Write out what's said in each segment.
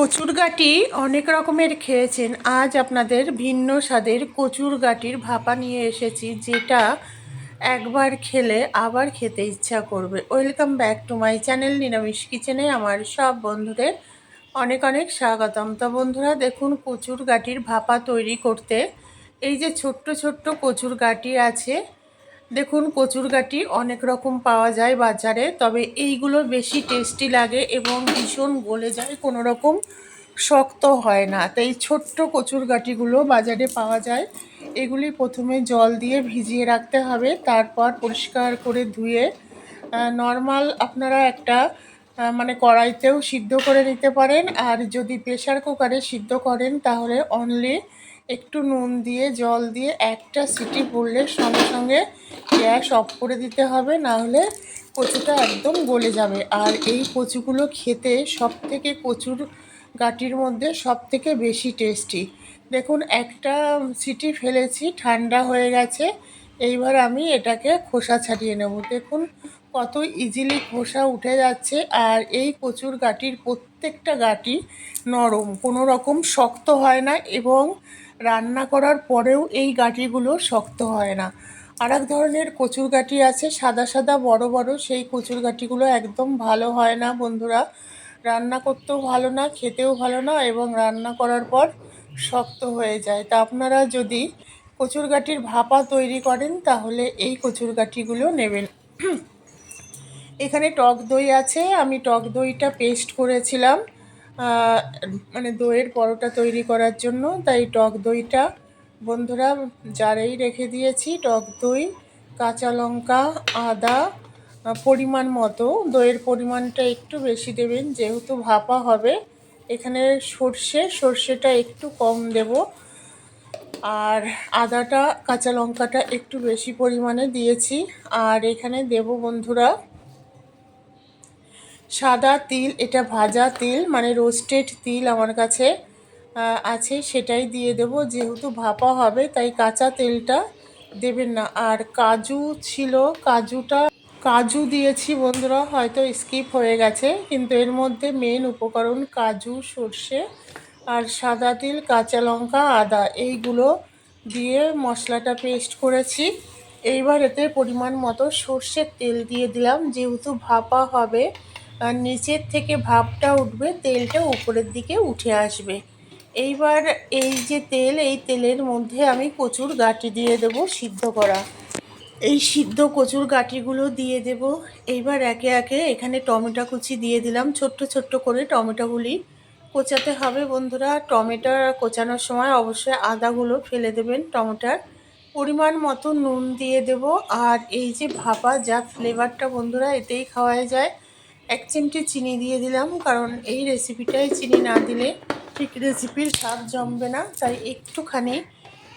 কচুর গাটি অনেক রকমের খেয়েছেন। আজ আপনাদের ভিন্ন স্বাদের কচুর গাটির ভাপা নিয়ে এসেছি, যেটা একবার খেলে আবার খেতে ইচ্ছা করবে। Welcome back to my channel নিরামিষ কিচেনে। আমার সব বন্ধুদের অনেক অনেক স্বাগতম। তো বন্ধুরা, দেখুন কচুর গাটির ভাপা তৈরি করতে এই যে ছোট্ট ছোট্ট কচুর গাটি আছে দেখুন কচুর গাটি অনেক রকম পাওয়া যায় বাজারে, তবে এইগুলো বেশি টেস্টি লাগে এবং ভীষণ গলে যায় কোনো রকম শক্ত হয় না। তাই ছোট্ট কচুর গাটিগুলো বাজারে পাওয়া যায়। এগুলি প্রথমে জল দিয়ে ভিজিয়ে রাখতে হবে, তারপর পরিষ্কার করে ধুয়ে নর্মাল আপনারা একটা মানে কড়াইতেও সিদ্ধ করে নিতে পারেন, আর যদি প্রেশার কুকারে সিদ্ধ করেন তাহলে অনলি একটু নুন দিয়ে, জল দিয়ে একটা সিটি পড়লে সঙ্গে সঙ্গে গ্যাস অফ করে দিতে হবে না হলে কচুটা একদম গলে যাবে। আর এই কচুগুলো খেতে সব থেকে কচুর গাটির মধ্যে সব থেকে বেশি টেস্টি দেখুন, একটা সিটি ফেলেছি, ঠান্ডা হয়ে গেছে, এইবার আমি এটাকে খোসা ছাড়িয়ে নেব। দেখুন, কত ইজিলি খোসা উঠে যাচ্ছে, আর এই কচুর গাটির প্রত্যেকটা গাটি নরম, কোনো রকম শক্ত হয় না, এবং রান্না করার পরেও এই গাটিগুলো শক্ত হয় না। আর এক ধরনের কচুর গাটি আছে, সাদা সাদা, বড় বড়, সেই কচুর গাটিগুলো একদম ভালো হয় না বন্ধুরা। রান্না করতেও ভালো না, খেতেও ভালো না এবং রান্না করার পর শক্ত হয়ে যায়। তা আপনারা যদি কচুর গাটির ভাপা তৈরি করেন, তাহলে এই কচুর গাটিগুলো নেবেন। এখানে টক দই আছে, আমি টক দইটা পেস্ট করেছিলাম। মানে দইয়ের পরোটা তৈরি করার জন্য, তাই টক দইটা। বন্ধুরা, জারেই রেখে দিয়েছি টক দই, কাঁচা লঙ্কা, আদা পরিমাণ মতো। দইয়ের পরিমাণটা একটু বেশি দেবেন, যেহেতু ভাপা হবে। এখানে সর্ষে, সর্ষেটা একটু কম দেব। আর আদাটা, কাঁচা লঙ্কাটা একটু বেশি পরিমাণে দিয়েছি। আর এখানে দেব বন্ধুরা সাদা তিল, এটা ভাজা তিল মানে রোস্টেড তিল আমার কাছে আছে, সেটাই দিয়ে দেব। যেহেতু ভাপা হবে, তাই কাঁচা তেলটা দেবেন না। আর কাজু ছিল, কাজুটা, কাজু দিয়েছি বন্ধুরা, হয়তো স্কিপ হয়ে গেছে, কিন্তু এর মধ্যে মেন উপকরণ কাজু, সর্ষে আর সাদা তিল, কাঁচা লঙ্কা, আদা, এইগুলো দিয়ে মশলাটা পেস্ট করেছি। এইবার এতে পরিমাণ মতো সর্ষের তেল দিয়ে দিলাম। যেহেতু ভাপা হবে নিচের থেকে ভাপটা উঠবে, তেলটা উপরের দিকে উঠে আসবে। এইবার এই যে তেল, এই তেলের মধ্যে আমি কচুর গাঁটি দিয়ে দেব সিদ্ধ করা। এই সিদ্ধ কচুর গাঁটিগুলো দিয়ে দেব। এইবার একে একে এখানে টমেটো কুচি দিয়ে দিলাম, ছোট্ট ছোট্ট করে টমেটোগুলি কোচাতে হবে বন্ধুরা। টমেটো কোচানোর সময় অবশ্যই আদাগুলো ফেলে দেবেন টমেটোর। পরিমাণ মতো নুন দিয়ে দেব। আর এই যে ভাপা, যা ফ্লেভারটা বন্ধুরা এতেই খাওয়া যায়। এক চিমটি চিনি দিয়ে দিলাম, কারণ এই রেসিপিটায় চিনি না দিলে ঠিক রেসিপির স্বাদ জমবে না। তাই একটুখানি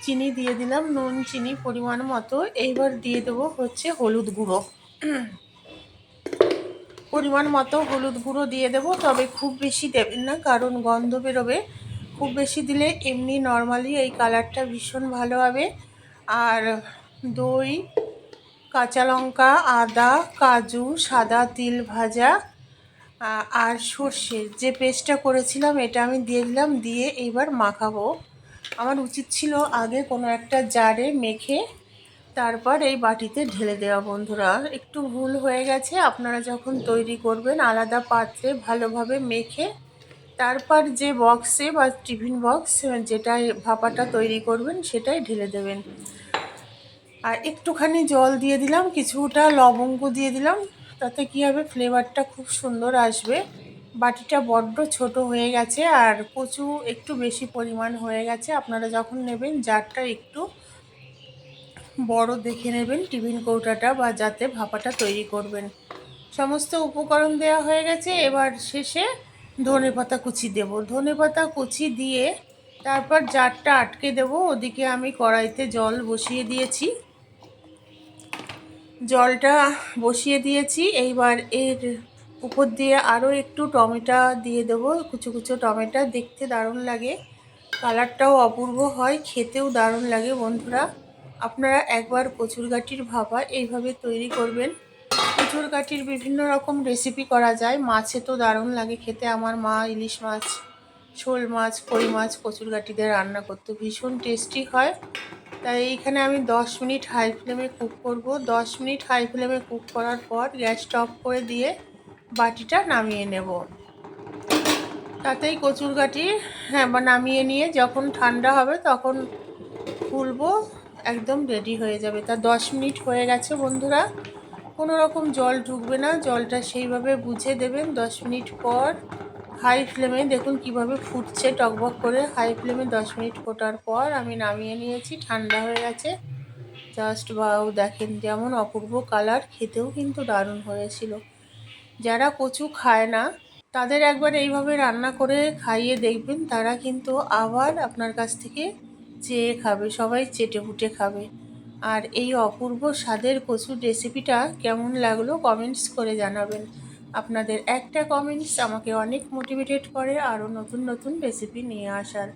চিনি দিয়ে দিলাম, নুন, চিনি পরিমাণ মতো। এইবার দিয়ে দেবো হচ্ছে হলুদ গুঁড়ো। পরিমাণ মতো হলুদ গুঁড়ো দিয়ে দেবো, তবে খুব বেশি দেবেন না, কারণ গন্ধ বেরোবে। খুব বেশি দিলে এমনি নর্মালি এই কালারটা ভীষণ ভালো হবে। আর দই কাঁচা লঙ্কা আদা, কাজু, সাদা তিল ভাজা আর সর্ষের যে পেস্টটা করেছিলাম, এটা আমি দিয়ে দিলাম, দিয়ে এইবার মাখাবো। আমার উচিত ছিল আগে কোনো একটা জারে মেখে তারপর এই বাটিতে ঢেলে দেওয়া, বন্ধুরা। একটু ভুল হয়ে গেছে, আপনারা যখন তৈরি করবেন, আলাদা পাত্রে ভালোভাবে মেখে তারপর যে বক্সে বা টিফিন বক্স, যেটাই ভাপাটা তৈরি করবেন, সেটাই ঢেলে দেবেন। আর একটুখানি জল দিয়ে দিলাম, কিছুটা লবঙ্গ দিয়ে দিলাম। তাতে কী হবে ফ্লেভারটা খুব সুন্দর আসবে। বাটিটা বড্ড ছোট হয়ে গেছে আর কচু একটু বেশি পরিমাণ হয়ে গেছে। আপনারা যখন নেবেন, জারটা একটু বড় দেখে নেবেন, টিফিন কৌটাটা বা যাতে ভাপাটা তৈরি করবেন। সমস্ত উপকরণ দেওয়া হয়ে গেছে। এবার শেষে ধনে পাতা কুচি দেব। ধনে পাতা কুচি দিয়ে তারপর জারটা আটকে দেব। ওদিকে আমি কড়াইতে জল বসিয়ে দিয়েছি। জলটা বসিয়ে দিয়েছি। এইবার এর উপর দিয়ে আরও একটু টমেটো দিয়ে দেবো। কুচো কুচো টমেটো দেখতে দারুণ লাগে। কালারটাও অপূর্ব হয়, খেতেও দারুণ লাগে বন্ধুরা। আপনারা একবার কচুরগাটির ভাপা এইভাবে তৈরি করবেন। কচুরগাটির বিভিন্ন রকম রেসিপি করা যায়। মাছে তো দারুণ লাগে খেতে। আমার মা ইলিশ মাছ, শোল মাছ, কই মাছ কচুর গাঠি দিয়ে রান্না করতে ভীষণ টেস্টি হয়। তাই এইখানে আমি দশ মিনিট হাই ফ্লেমে কুক করব। দশ মিনিট হাই ফ্লেমে কুক করার পর গ্যাসটা অফ করে দিয়ে বাটিটা নামিয়ে নেব। তাতেই কচুর হ্যাঁ বা নামিয়ে নিয়ে যখন ঠান্ডা হবে তখন খুলবো একদম রেডি হয়ে যাবে। তা দশ মিনিট হয়ে গেছে বন্ধুরা। কোনো রকম জল ঢুকবে না। জলটা সেইভাবে বুঝে দেবেন। দশ মিনিট পর হাই ফ্লেমে দেখুন কীভাবে ফুটছে টকবক করে। হাই ফ্লেমে দশ মিনিট ফোটার পর আমি নামিয়ে নিয়েছি, ঠান্ডা হয়ে গেছে। জাস্ট বাউ, দেখেন যেমন অপূর্ব কালার, খেতেও কিন্তু দারুণ হয়েছিল। যারা কচু খায় না, তাদের একবার এইভাবে রান্না করে খাইয়ে দেখবেন, তারা কিন্তু আবার আপনার কাছ থেকে চেয়ে খাবে, সবাই চেটে পুটে খাবে। আর এই অপূর্ব স্বাদের কচুর রেসিপিটা কেমন লাগল কমেন্টস করে জানাবেন। আপনাদের একটা কমেন্টস আমাকে অনেক মোটিভেটেড করে আরও নতুন নতুন রেসিপি নিয়ে আসার।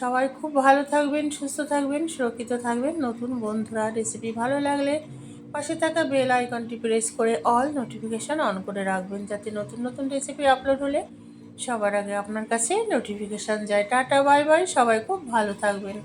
সবাই খুব ভালো থাকবেন, সুস্থ থাকবেন, সুরক্ষিত থাকবেন। নতুন বন্ধুরা রেসিপি ভালো লাগলে পাশে থাকা বেল আইকনটি প্রেস করে অল নোটিফিকেশান অন করে রাখবেন, যাতে নতুন নতুন রেসিপি আপলোড হলে সবার আগে আপনার কাছে নোটিফিকেশান যায়। টাটা বাই বাই সবাই খুব ভালো থাকবেন।